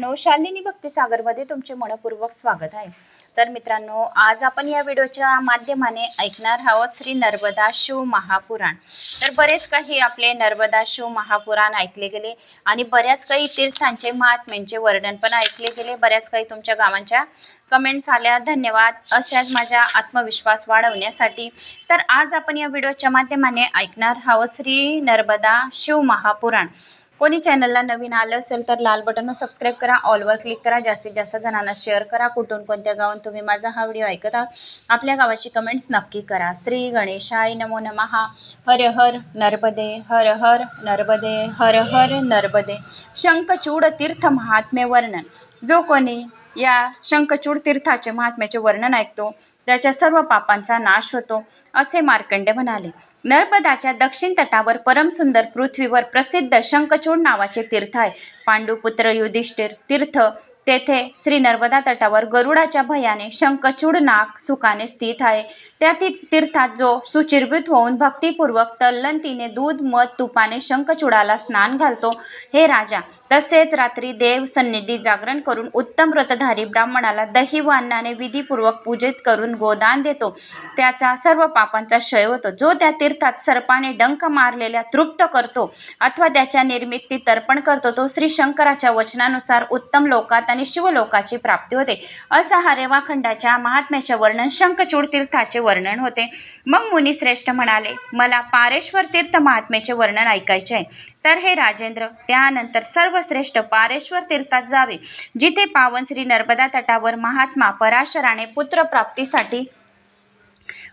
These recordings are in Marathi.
नो शालिनी भक्ती सागरमध्ये तुमचे मनपूर्वक स्वागत आहे. तर मित्रांनो आज आपण या व्हिडिओच्या माध्यमाने ऐकणार आहोत श्री नर्मदा शिव महापुराण. तर बरेच काही आपले नर्मदा शिव महापुराण ऐकले गेले आणि बऱ्याच काही तीर्थांचे महात्म्यांचे वर्णन पण ऐकले गेले. बऱ्याच काही तुमच्या गावांच्या कमेंट्स आल्या. धन्यवाद. अशाच माझा आत्मविश्वास वाढवण्यासाठी. तर आज आपण या व्हिडिओच्या माध्यमाने ऐकणार आहोत श्री नर्मदा शिव महापुराण. कोणी चॅनलला नवीन आलं असेल तर लाल बटनवर सबस्क्राईब करा. ऑलवर क्लिक करा. जास्तीत जास्त जणांना शेअर करा. कुठून कोणत्या गावून तुम्ही माझा हा व्हिडिओ ऐकत आहात आपल्या गावाची कमेंट्स नक्की करा. श्री गणेशाय नमो नमः हर हर नर्मदे हर हर नर्मदे हर हर नर्मदे. शंखचूड तीर्थ महात्म्य वर्णन. जो कोणी या शंखचूड तीर्थाचे महात्म्याचे वर्णन ऐकतो त्याच्या सर्व पापांचा नाश होतो असे मार्कंडे म्हणाले. नर्मदाच्या दक्षिण तटावर परमसुंदर पृथ्वीवर प्रसिद्ध शंखचूड नावाचे तीर्थ आहे. पांडुपुत्र युधिष्ठिर तीर्थ तेथे श्री नर्मदा तटावर गरुडाच्या भयाने शंखचूड नाग सुखाने स्थित आहे. त्या ती तीर्थात जो सुचिर्भित होऊन भक्तिपूर्वक तल्लंतीने दूध मध तुपाने शंखचूडाला स्नान घालतो हे राजा तसेच रात्री देव सन्निधी जागरण करून उत्तम व्रतधारी ब्राह्मणाला दही व अन्नाने विधीपूर्वक पूजित करून गोदान देतो. त्याचा सर्व पापांचा क्षय होतो. जो त्या तीर्थात सर्पाने डंक मारलेल्या तृप्त करतो अथवा त्याच्या निर्मिती तर्पण करतो तो श्री शंकराच्या वचनानुसार उत्तम लोकात आणि शिवलोकाची प्राप्ती होते. असा हा रेवाखंडाच्या महात्म्याचे वर्णन शंखचूड तीर्थाचे वर्णन होते. मग मुनी श्रेष्ठ म्हणाले मला पारेश्वर तीर्थ महात्म्याचे वर्णन ऐकायचे आहे. तर हे राजेंद्र त्यानंतर सर्वश्रेष्ठ पारेश्वर तीर्थात जावे जिथे पावन श्री नर्मदा तटावर महात्मा पराशराने पुत्रप्राप्तीसाठी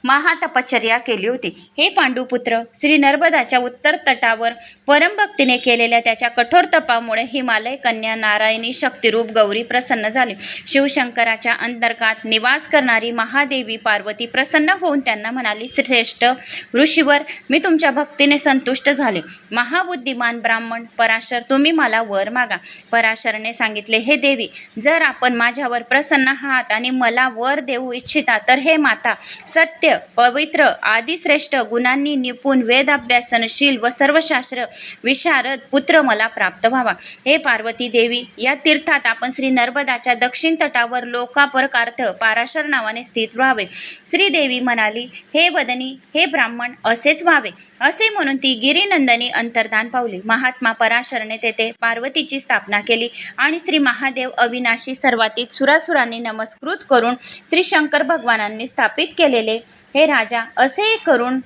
महातपश्चर्या केली होती. हे पांडुपुत्र श्री नर्मदाच्या उत्तर तटावर परमभक्तीने केलेल्या त्याच्या कठोर तपामुळे हिमालय कन्या नारायणी शक्तिरूप गौरी प्रसन्न झाली. शिवशंकराच्या अंतर्गात निवास करणारी महादेवी पार्वती प्रसन्न होऊन त्यांना म्हणाली श्रेष्ठ ऋषीवर मी तुमच्या भक्तीने संतुष्ट झाले. महाबुद्धिमान ब्राह्मण पराशर तुम्ही मला वर मागा. पराशरने सांगितले हे देवी जर आपण माझ्यावर प्रसन्न आहात आणि मला वर देऊ इच्छिता तर हे माता सत्य पवित्र आदिश्रेष्ठ गुणांनी निपुण वेद अभ्यासनशील व सर्वशास्त्र विशारद पुत्र मला प्राप्त व्हावा. हे पार्वती देवी या तीर्थात आपण श्री नर्मदाच्या दक्षिण तटावर लोकापरकार्थ पाराशर नावाने स्थित व्हावे. श्रीदेवी म्हणाली हे वदनी हे ब्राह्मण असेच व्हावे. असे म्हणून ती गिरिनंदनी अंतर्धान पावली. महात्मा पराशरने तेथे पार्वतीची स्थापना केली आणि श्री महादेव अविनाशी सर्वातीत सुरासुरांनी नमस्कृत करून श्री शंकर भगवानांनी स्थापित केलेले हे राजा असे करून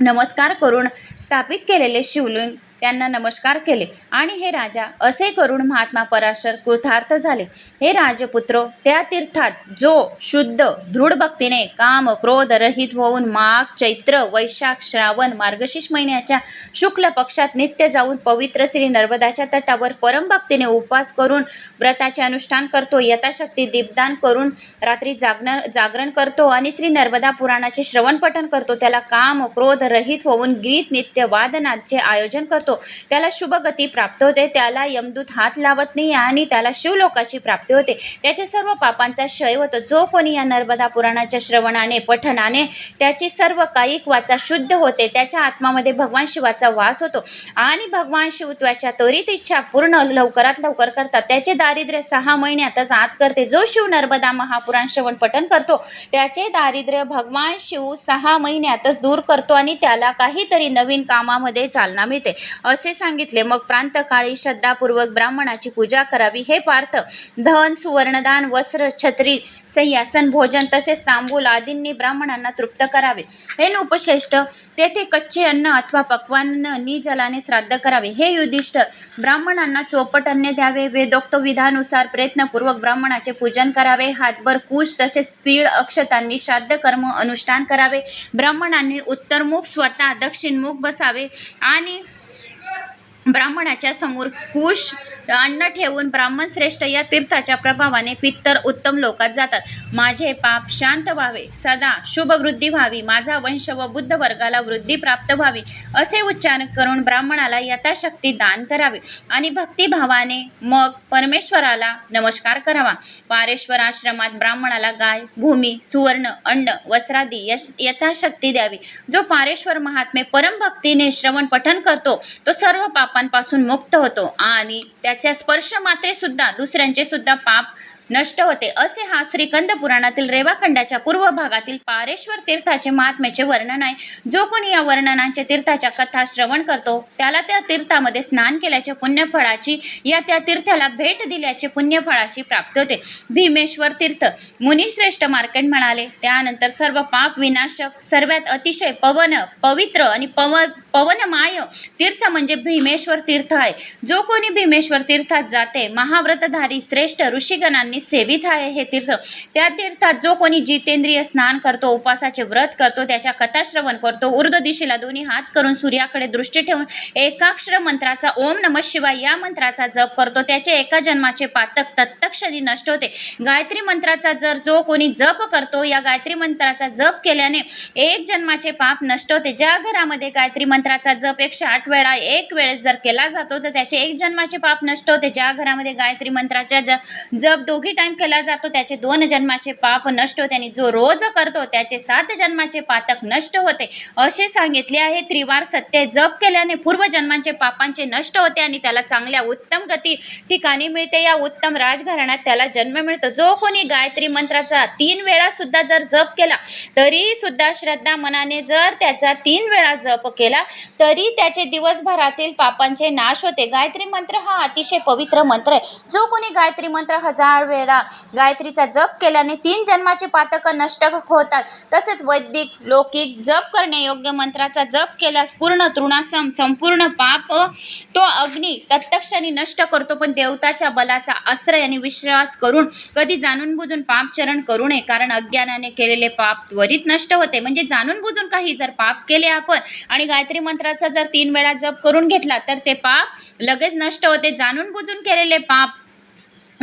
नमस्कार करून स्थापित केलेले शिवलिंग त्यांना नमस्कार केले. आणि हे राजा असे करून महात्मा पराशर कृतार्थ झाले. हे राजपुत्र त्या तीर्थात जो शुद्ध दृढ भक्तीने काम क्रोध रहित होऊन माघ चैत्र वैशाख श्रावण मार्गशीर्ष महिन्याच्या शुक्ल पक्षात नित्य जाऊन पवित्र श्री नर्मदाच्या तटावर परमभक्तीने उपवास करून व्रताचे अनुष्ठान करतो यथाशक्ती दीपदान करून रात्री जागण जागरण करतो आणि श्री नर्मदा पुराणाचे श्रवण पठण करतो. त्याला काम क्रोध रहित होऊन गीत नित्य वादनाचे आयोजन करतो. त्याला शुभगती प्राप्त होते. त्याला यमदूत हात लावत नाही आणि त्याला शिवलोकाची प्राप्ती होते. त्याच्या सर्व पापांचा क्षय होतो. जो कोणी या नर्मदा पुराणाच्या श्रवणाने पठनाने त्याची सर्व कायिक वाचा शुद्ध होते त्याच्या आत्मामध्ये भगवान शिवाचा वास होतो. आणि भगवान शिवत्वाच्या त्वरित इच्छा पूर्ण लवकरात लवकर करतात. त्याचे दारिद्र्य सहा महिन्यातच आत करते. जो शिव नर्मदा महापुराण श्रवण पठन करतो त्याचे दारिद्र्य भगवान शिव सहा महिन्यातच दूर करतो आणि त्याला काहीतरी नवीन कामामध्ये चालना मिळते. असे सांगितले. मग प्रांतकाळी श्रद्धापूर्वक ब्राह्मणाची पूजा करावी हे पार्थ धन सुवर्णदान वस्त्र छत्री सह्यासन भोजन तसेच तांबूल आदींनी ब्राह्मणांना तृप्त करावे. हे नृपश्रेष्ठ तेथे कच्चे अन्न अथवा पक्वान निजलाने श्राद्ध करावे. हे युधिष्ठर ब्राह्मणांना चोपट अन्न द्यावे. वेदोक्त विधानुसार प्रयत्नपूर्वक ब्राह्मणाचे पूजन करावे. हातभर कुश तसेच तीळ अक्षतांनी श्राद्ध कर्म अनुष्ठान करावे. ब्राह्मणांनी उत्तरमुख स्वतः दक्षिणमुख बसावे आणि ब्राह्मणाच्या समोर कुश अन्न ठेवून ब्राह्मण श्रेष्ठ या तीर्थाच्या प्रभावाने पित्तर उत्तम लोकात जातात. माझे पाप शांत व्हावे. सदा शुभ वृद्धी व्हावी. माझा वंश व बुद्ध वर्गाला वृद्धी प्राप्त व्हावी. असे उच्चारण करून ब्राह्मणाला यथाशक्ती दान करावे आणि भक्तिभावाने मग परमेश्वराला नमस्कार करावा. पारेश्वर आश्रमात ब्राह्मणाला गाय भूमी सुवर्ण अन्न वस्त्रादी यश यथाशक्ती द्यावी. जो पारेश्वर महात्मे परमभक्तीने श्रवण पठन करतो तो सर्व पाप पापांपासून मुक्त होतो. आणि त्याच्या स्पर्श मात्रे सुद्धा दुसऱ्यांचे सुद्धा पाप नष्ट होते. असे हा श्रीकंद पुराणातील रेवाखंडाच्या पूर्व भागातील पारेश्वर तीर्थाचे महात्म्याचे वर्णन आहे. जो कोणी या वर्णनांच्या तीर्थाच्या कथा श्रवण करतो त्याला त्या तीर्थामध्ये स्नान केल्याच्या पुण्यफळाची या त्या तीर्थाला भेट दिल्याचे पुण्यफळाची प्राप्त होते. भीमेश्वर तीर्थ मुनिश्रेष्ठ मार्केट म्हणाले. त्यानंतर सर्व पाप विनाशक सर्वात अतिशय पवन पवित्र आणि पव पवनमाय तीर्थ म्हणजे भीमेश्वर तीर्थ आहे. जो कोणी भीमेश्वर तीर्थात जाते महाव्रतधारी श्रेष्ठ ऋषीगणांना सेवित आहे हे तीर्थ. त्या तीर्थात जो कोणी जितेंद्रिय स्नान करतो उपवासाचे व्रत करतो त्याच्या कथाश्रवण करतो ऊर्ध्व दिशेला दोन्ही हात करून सूर्याकडे दृष्टी ठेवून एकाक्षर मंत्राचा ओम नम शिवाय या मंत्राचा जप करतो. त्याचे एका जन्माचे पातक तत्तक्षणी नष्ट होते. गायत्री मंत्राचा जर जो कोणी जप करतो या गायत्री मंत्राचा जप केल्याने एक जन्माचे पाप नष्ट होते. ज्या घरामध्ये गायत्री मंत्राचा जप एकशे आठ वेळा एक वेळेस जर केला जातो तर त्याचे एक जन्माचे पाप नष्ट होते. ज्या घरामध्ये गायत्री मंत्राचा ज जप दोघी टाइम केला जातो त्याचे दोन जन्माचे पाप नष्ट होते आणि जो रोज करतो त्याचे सात जन्माचे पातक नष्ट होते. असे सांगितले आहे त्रिवार सत्य जप केल्याने पूर्वजन्मांचे पापांचे नष्ट होते आणि त्याला चांगल्या उत्तम गती ठिकाणी मिळते. या उत्तम राजघराण्यात त्याला जन्म मिळतो. जो कोणी गायत्री मंत्राचा तीन वेळा सुद्धा जर जप केला तरी सुद्धा श्रद्धा मनाने जर त्याचा तीन वेळा जप केला तरी त्याचे दिवसभरातील पापांचे नाश होते. गायत्री मंत्र हा अतिशय पवित्र मंत्र आहे. जो कोणी गायत्री मंत्र हजार वेळा गायत्रीचा जप केल्याने तीन जन्माचे पातक नष्ट होतात. तसेच वैदिक लौकिक जप करणे योग्य मंत्राचा जप केल्यास पूर्ण तृणासम संपूर्ण पाप तो अग्नी तत्क्षणी नष्ट करतो. पण देवताच्या बलाचा आश्रय आणि विश्वास करून कधी जाणून बुजून पापचरण करू नये. कारण अज्ञानाने केलेले पाप त्वरित नष्ट होते. म्हणजे जाणून बुजून काही जर पाप केले आपण आणि गायत्री मंत्राचा जर तीन वेळा जप करून घेतला तर ते पाप लगेच नष्ट होते. जाणून बुजून केलेले पाप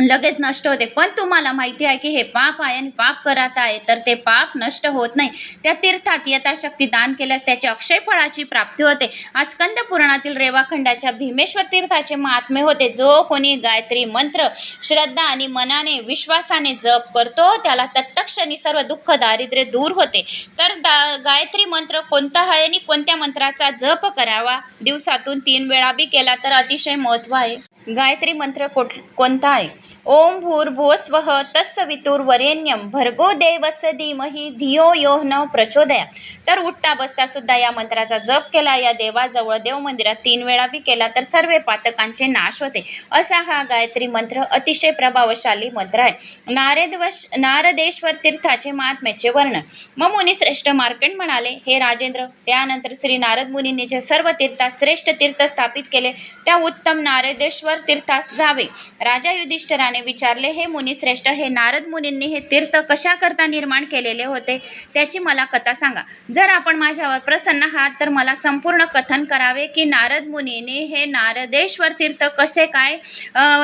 लगेच नष्ट होते. पण तुम्हाला माहिती आहे की हे पाप आहे आणि पाप करत आहे तर ते पाप नष्ट होत नाही. त्या तीर्थात यथाशक्ती दान केल्यास त्याचे अक्षय फळाची प्राप्ती होते. आज स्कंद पुराणातील रेवाखंडाच्या भीमेश्वर तीर्थाचे महात्मे होते. जो कोणी गायत्री मंत्र श्रद्धा आणि मनाने विश्वासाने जप करतो त्याला तत्क्षणी सर्व दुःख दारिद्र्य दूर होते. तर दा गायत्री मंत्र कोणता आहे आणि कोणत्या मंत्राचा जप करावा? दिवसातून तीन वेळा बी केला तर अतिशय महत्त्व आहे. गायत्री मंत्र कोट कोणता आहे ओम भूर्भुवस्व तत्सवितुर्वरेण्यम भर्गो देवस धीमही धियो यो न प्रचोदया. तर उठता बसता सुद्धा या मंत्राचा जप केला या देवाजवळ देव मंदिरात तीन वेळा बी केला तर सर्व पातकांचे नाश होते. असा हा गायत्री मंत्र अतिशय प्रभावशाली मंत्र आहे. नारदवश नारदेश्वर तीर्थाचे महात्म्याचे वर्णन. मग मुनिश्रेष्ठ मार्कंड म्हणाले हे राजेंद्र त्यानंतर श्री नारद मुनींनी जे सर्व तीर्थात श्रेष्ठ तीर्थ स्थापित केले त्या उत्तम नारदेश्वर तीर्थास जावे. राजा युधिष्ठराने विचारले हे मुनिश्रेष्ठ हे नारद मुनींनी हे तीर्थ कशाकरता निर्माण केलेले होते? त्याची मला कथा सांगा. जर आपण माझ्यावर प्रसन्न आहात तर मला संपूर्ण कथन करावे की नारद मुनीने हे नारदेश्वर तीर्थ कसे काय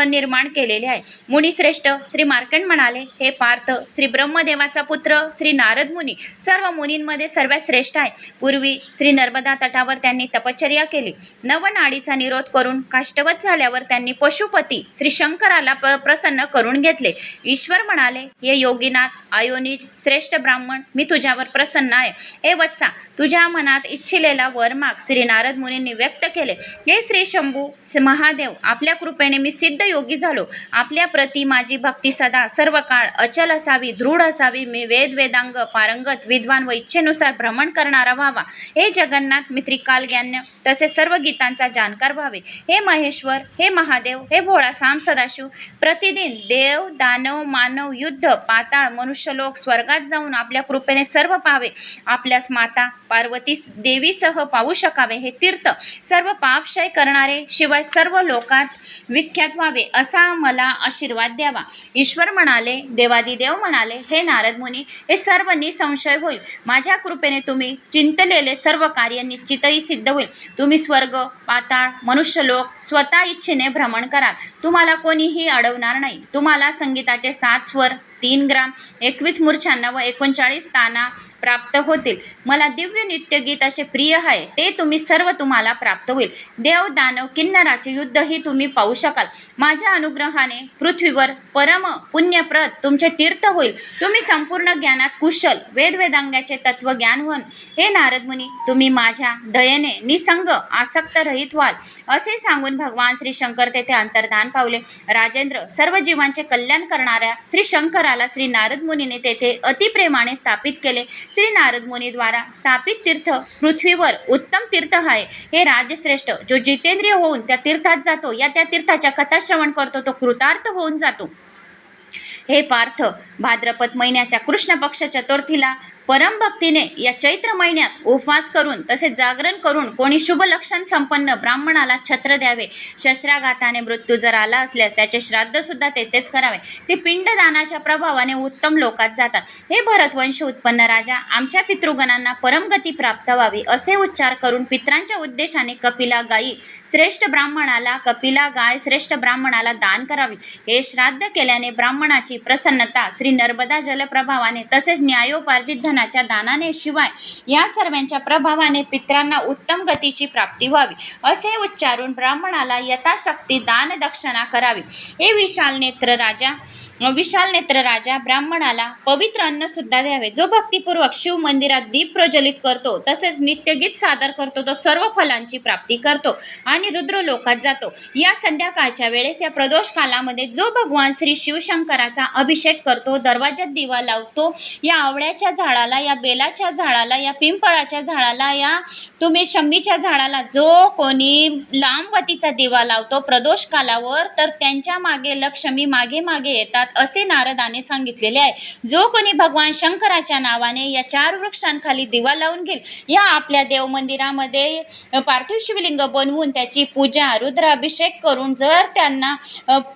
निर्माण केलेले आहे? मुनिश्रेष्ठ श्री मार्कंड म्हणाले हे पार्थ श्री ब्रह्मदेवाचा पुत्र श्री नारद मुनी सर्व मुनींमध्ये सर्वात श्रेष्ठ आहे. पूर्वी श्री नर्मदा तटावर त्यांनी तपश्चर्या केली. नवनाडीचा निरोध करून काष्टवत झाल्यावर त्यांनी त्यांनी पशुपती श्री शंकराला प प्रसन्न करून घेतले. ईश्वर म्हणाले हे योगीनाथ आयोनिज श्रेष्ठ ब्राह्मण मी तुझ्यावर प्रसन्न आहे. हे वत्सा तुझ्या मनात इच्छिलेला वर माग श्री नारद मुनींनी व्यक्त केले. हे श्री शंभू महादेव आपल्या कृपेने मी सिद्ध योगी झालो. आपल्या प्रती माझी भक्ती सदा सर्व काळ अचल असावी दृढ असावी. मी वेद वेदांग पारंगत विद्वान व इच्छेनुसार भ्रमण करणारा व्हावा. हे जगन्नाथ मित्रिकाल ज्ञान तसे सर्व गीतांचा जाणकार व्हावे. हे महेश्वर हे महा महादेव हे भोळा साम सदाशिव. प्रतिदिन देव दानव मानव युद्ध पाताळ मनुष्यलोक स्वर्गात जाऊन आपल्या कृपेने सर्व पावे आपल्यास माता पार्वती देवीसह पाहू शकावे. हे तीर्थ सर्व पापक्षय करणारे शिवाय सर्व लोकात विख्यात व्हावे असा मला आशीर्वाद द्यावा. ईश्वर म्हणाले देवादिदेव म्हणाले हे नारद मुनी हे सर्व निसंशय होईल. माझ्या कृपेने तुम्ही चिंतलेले सर्व कार्य निश्चितही सिद्ध होईल. तुम्ही स्वर्ग पाताळ मनुष्यलोक स्वतः इच्छेने भ्रमण कराल. तुम्हाला कोणीही अडवणार नाही. तुम्हाला संगीताचे सात स्वर तीन ग्राम एकवीस मूर्छांना व एकोणचाळीस ताना प्राप्त होतील. मला दिव्य नित्यगीत असे प्रिय आहे ते तुम्ही सर्व तुम्हाला प्राप्त होईल. देव दानव किन्नराचे युद्धही तुम्ही पाहू शकाल. माझ्या अनुग्रहाने पृथ्वीवर परम पुण्यप्रत तुमचे तीर्थ होईल. तुम्ही संपूर्ण ज्ञानात कुशल वेदवेदांगाचे तत्वज्ञान होऊन हे नारद मुनी तुम्ही माझ्या दयेने निसंग आसक्त रहित व्हाल. असे सांगून भगवान श्री शंकर तेथे अंतर्धान पावले. राजेंद्र सर्व जीवांचे कल्याण करणाऱ्या श्री शंकराला श्री नारद मुनीने तेथे अतिप्रेमाने स्थापित केले. श्री नारद मुनीद्वारा स्थापित तीर्थ पृथ्वीवर उत्तम तीर्थ आहे. हे राजश्रेष्ठ जो जितेंद्रिय होऊन त्या तीर्थात जातो या त्या तीर्थाच्या कथा श्रवण करतो तो कृतार्थ होऊन जातो. हे पार्थ भाद्रपद महिन्याच्या कृष्ण पक्ष चतुर्थीला परमभक्तीने या चैत्र महिन्यात उपवास करून तसेच जागरण करून कोणी शुभ लक्षण संपन्न ब्राह्मणाला छत्र द्यावे शस्त्राघाताने मृत्यू जर आला असल्यास त्याचे श्राद्धसुद्धा तेथेच करावे. ते पिंडदानाच्या प्रभावाने उत्तम लोकात जातात. हे भरतवंश उत्पन्न राजा आमच्या पितृगणांना परमगती प्राप्त व्हावी असे उच्चार करून पित्रांच्या उद्देशाने कपिला गायी श्रेष्ठ ब्राह्मणाला कपिला गाय श्रेष्ठ ब्राह्मणाला दान करावी. हे श्राद्ध केल्याने ब्राह्मणाची प्रसन्नता श्री नर्मदा जलप्रभावाने तसेच न्यायोपार्जित धनाच्या दानाने शिवाय या सर्वांच्या प्रभावाने पित्रांना उत्तम गतीची प्राप्ती व्हावी. असे उच्चारून ब्राह्मणाला यथाशक्ती दान दक्षिणा करावी. हे विशाल नेत्र राजा विशाल नेत्र राजा ब्राह्मणाला पवित्र अन्न सुद्धा द्यावे. जो भक्तिपूर्वक शिव मंदिरात दीप प्रज्वलित करतो तसेच नित्यगीत सादर करतो तो सर्व फलांची प्राप्ती करतो आणि रुद्र लोकात जातो. या संध्याकाळच्या वेळेस या प्रदोष कालामध्ये जो भगवान श्री शिवशंकराचा अभिषेक करतो दरवाज्यात दिवा लावतो या आवळ्याच्या झाडाला या बेलाच्या झाडाला या पिंपळाच्या झाडाला या तुम्ही शमीच्या झाडाला जो कोणी लांबवतीचा दिवा लावतो प्रदोष कालावर तर त्यांच्या मागे लक्ष्मी मागे मागे येतात. असे नारदाने सांगितलेले आहे जो कोणी भगवान शंकराच्या नावाने या चार वृक्षांखाली दिवा लावून घेईल या आपल्या देव मंदिरामध्ये पार्थिव शिवलिंग बनवून त्याची पूजा रुद्राभिषेक करून जर त्यांना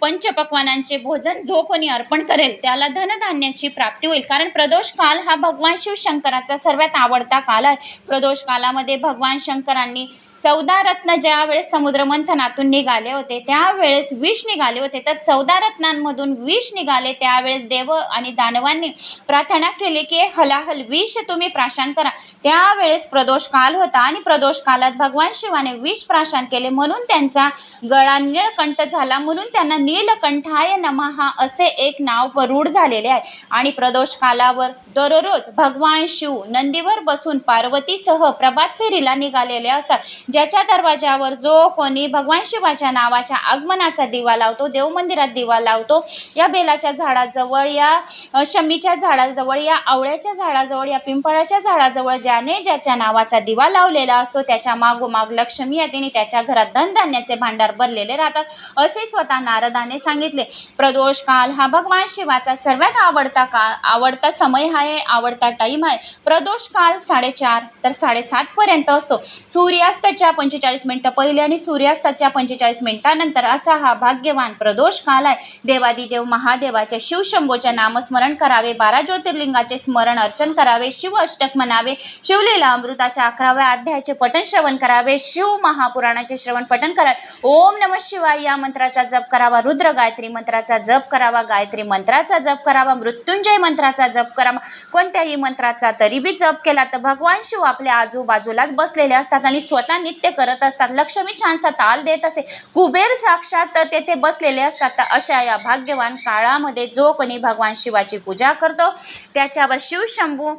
पंचपक्वानांचे भोजन जो कोणी अर्पण करेल त्याला धनधान्याची प्राप्ती होईल. कारण प्रदोष काल हा भगवान शिवशंकराचा सर्वात आवडता काल आहे. प्रदोष कालामध्ये भगवान शंकरांनी चौदा रत्न ज्या वेळेस समुद्र मंथनातून निघाले होते त्यावेळेस विष निघाले होते. तर चौदा रत्नांमधून विष निघाले त्यावेळेस देव आणि दानवांनी प्रार्थना केली की हलाहल विष तुम्ही प्राशन करा. त्यावेळेस प्रदोष काल होता आणि प्रदोष कालात भगवान शिवाने विष प्राशन केले. म्हणून त्यांचा गळा निळकंठ झाला. म्हणून त्यांना नीलकंठाय नमहा असे एक नाव रूढ झालेले आहे. आणि प्रदोष कालावर दररोज भगवान शिव नंदीवर बसून पार्वतीसह प्रभात फेरीला निघालेले असतात. ज्याच्या दरवाजावर जो कोणी भगवान शिवाच्या नावाच्या आगमनाचा दिवा लावतो देव मंदिरात दिवा लावतो या बेलाच्या झाडाजवळ या शमीच्या झाडाजवळ या आवळ्याच्या झाडाजवळ या पिंपळाच्या झाडाजवळ ज्याने ज्याच्या नावाचा दिवा लावलेला असतो त्याच्या मागोमाग लक्ष्मी येते आणि त्याच्या घरात धनधान्याचे भांडार भरलेले राहतात असे स्वतः नारदाने सांगितले. प्रदोष काल हा भगवान शिवाचा सर्वात आवडता काळ आवडता समय आहे आवडता टाईम आहे. प्रदोष काल साडेचार तर साडेसात पर्यंत असतो. सूर्याच्या पंचेचाळीस मिनिटं पहिले आणि सूर्यास्ताच्या पंचेचाळीस मिनिटानंतर असा हा भाग्यवान प्रदोष काल आहे. देवादिदेव महादेवाच्या शिवशंभोच्या नामस्मरण करावे बारा ज्योतिर्लिंगाचे स्मरण अर्चन करावे शिव अष्टक म्हणावे शिवलीला अमृताच्या अकराव्या अध्यायाचे पठण श्रवण करावे शिव महापुराणाचे श्रवण पठण करावे. ओम नम शिवाय या मंत्राचा जप करावा रुद्र गायत्री मंत्राचा जप करावा गायत्री मंत्राचा जप करावा मृत्युंजय मंत्राचा जप करावा. कोणत्याही मंत्राचा तरी बी जप केला तर भगवान शिव आपल्या आजूबाजूलाच बसलेले असतात आणि स्वतः नृत्य करत असतात. लक्ष्मी छानसा ताल देत असे. कुबेर साक्षात तेथे बसलेले असतात. अशा या भाग्यवान काळामध्ये जो कोणी भगवान शिवाची पूजा करतो. त्याच्यावर शिवशंभू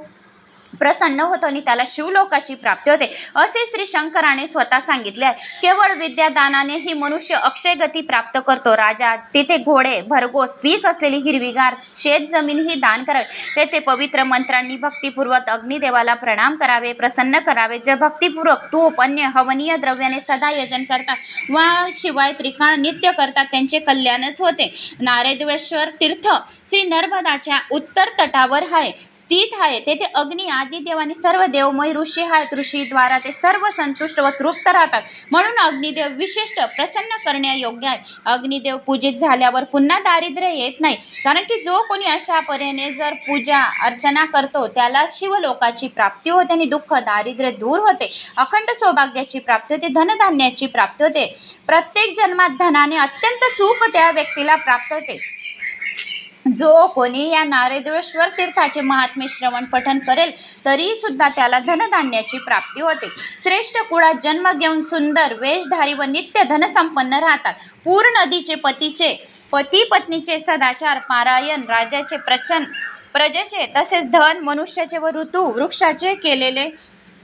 प्रसन्न होतो आणि त्याला शिवलोकाची प्राप्ती होते. असे श्री शंकराने स्वतः सांगितले आहे. केवळ विद्यादानाने ही मनुष्य अक्षय गती प्राप्त करतो. राजा तिथे घोडे भरघोस पीक असलेली हिरवीगार शेत जमीन ही दान करावे. तेथे पवित्र मंत्रांनी भक्तिपूर्वक अग्निदेवाला प्रणाम करावे प्रसन्न करावे. जे भक्तिपूर्वक तूप अन्य हवनीय द्रव्याने सदा यजन करतात. वा शिवाय त्रिकाळ नित्य करतात. त्यांचे कल्याणच होते. नारेदेश्वर तीर्थ श्री नर्मदाच्या उत्तर तटावर आहे. स्थित आहे. तेथे अग्नी आदिदेव आणि सर्व देवमय ऋषी आहेत ऋषीद्वारा ते सर्व संतुष्ट व तृप्त राहतात. म्हणून अग्निदेव विशिष्ट प्रसन्न करण्यायोग्य आहे. अग्निदेव पूजित झाल्यावर पुन्हा दारिद्र्य येत नाही. कारण की जो कोणी अशा परीने जर पूजा अर्चना करतो त्याला शिवलोकाची प्राप्ती होते आणि दुःख दारिद्र्य दूर होते. अखंड सौभाग्याची प्राप्ती होते धनधान्याची प्राप्ती होते. प्रत्येक जन्मात धनाने अत्यंत सुख त्या व्यक्तीला प्राप्त होते. जो कोणी या नारदेश्वर तीर्थाचे महात्म्य श्रवण पठन करेल तरी सुद्धा त्याला धनधान्याची प्राप्ती होते. श्रेष्ठ कुळात जन्म घेऊन सुंदर वेशधारी व नित्य धनसंपन्न राहतात. पूर नदीचे पतीचे पती पत्नीचे सदाचार पारायण राजाचे प्रचन प्रजेचे तसेच धन मनुष्याचे व ऋतू वृक्षाचे केलेले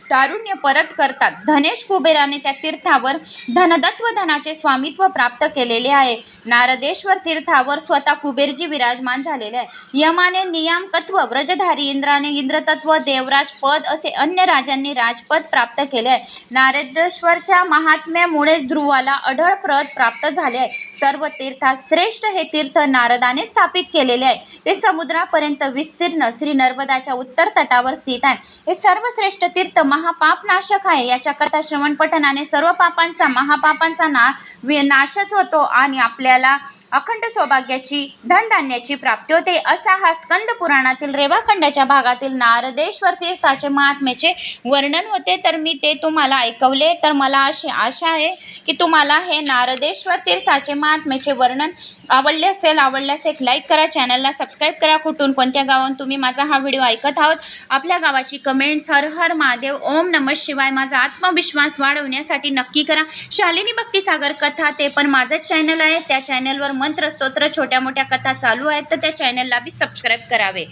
तारुण्य परत करतात. धनेश कुबेराने त्या तीर्थावर धनदत्व धनाचे स्वामित्व प्राप्त केलेले आहे. नारदेश्वर तीर्थावर स्वतः कुबेरजी विराजमान झालेले आहे. यमाने नियामकत्व व्रजधारी इंद्राने इंद्रतत्व देवराज पद असे अन्य राजांनी राजपद प्राप्त केले आहे. नारदेश्वरच्या महात्म्यामुळे ध्रुवाला अढळ प्रद प्राप्त झाले आहे. सर्व तीर्थात श्रेष्ठ हे तीर्थ नारदाने स्थापित केलेले आहे. ते समुद्रापर्यंत विस्तीर्ण श्री नर्मदाच्या उत्तर तटावर स्थित आहे. हे सर्वश्रेष्ठ तीर्थ महापापनाशक आहे. याच्या कथा श्रवण पठनाने सर्व पापांचा महापापांचा ना वि- नाशच होतो आणि आपल्याला अखंड सौभाग्याची धनधान्याची प्राप्ती होते. असा हा स्कंद पुराणातील रेवाखंडाच्या भागातील नारदेश्वर तीर्थाचे महात्म्याचे वर्णन होते. तर मी ते तुम्हाला ऐकवले. तर मला अशी आशा आहे की तुम्हाला हे नारदेश्वर तीर्थाचे महात्म्याचे वर्णन आवडले असेल आवडल्यास एक लाईक करा चॅनलला सबस्क्राईब करा. कुठून कोणत्या गावाहून तुम्ही माझा हा व्हिडिओ ऐकत आहोत आपल्या गावाची कमेंट्स हर हर महादेव ओम नमः शिवाय माझा आत्मविश्वास वाढवण्यासाठी नक्की करा. शालिनी भक्तिसागर कथा ते पण माझंच चॅनल आहे. त्या चॅनलवर मंत्र स्तोत्र छोट्या मोठ्या कथा चालू आहेत तर त्या चॅनलला बी सबस्क्राईब करावे.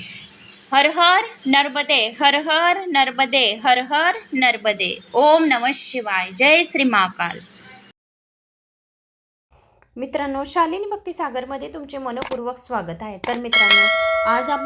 हर हर नर्मदे हर हर नर्मदे हर हर नर्मदे. ओम नम शिवाय. जय श्री महाकाल. मित्रांनो शालिनी भक्तिसागरमध्ये तुमचे मनपूर्वक स्वागत आहे. तर मित्रांनो आज आपण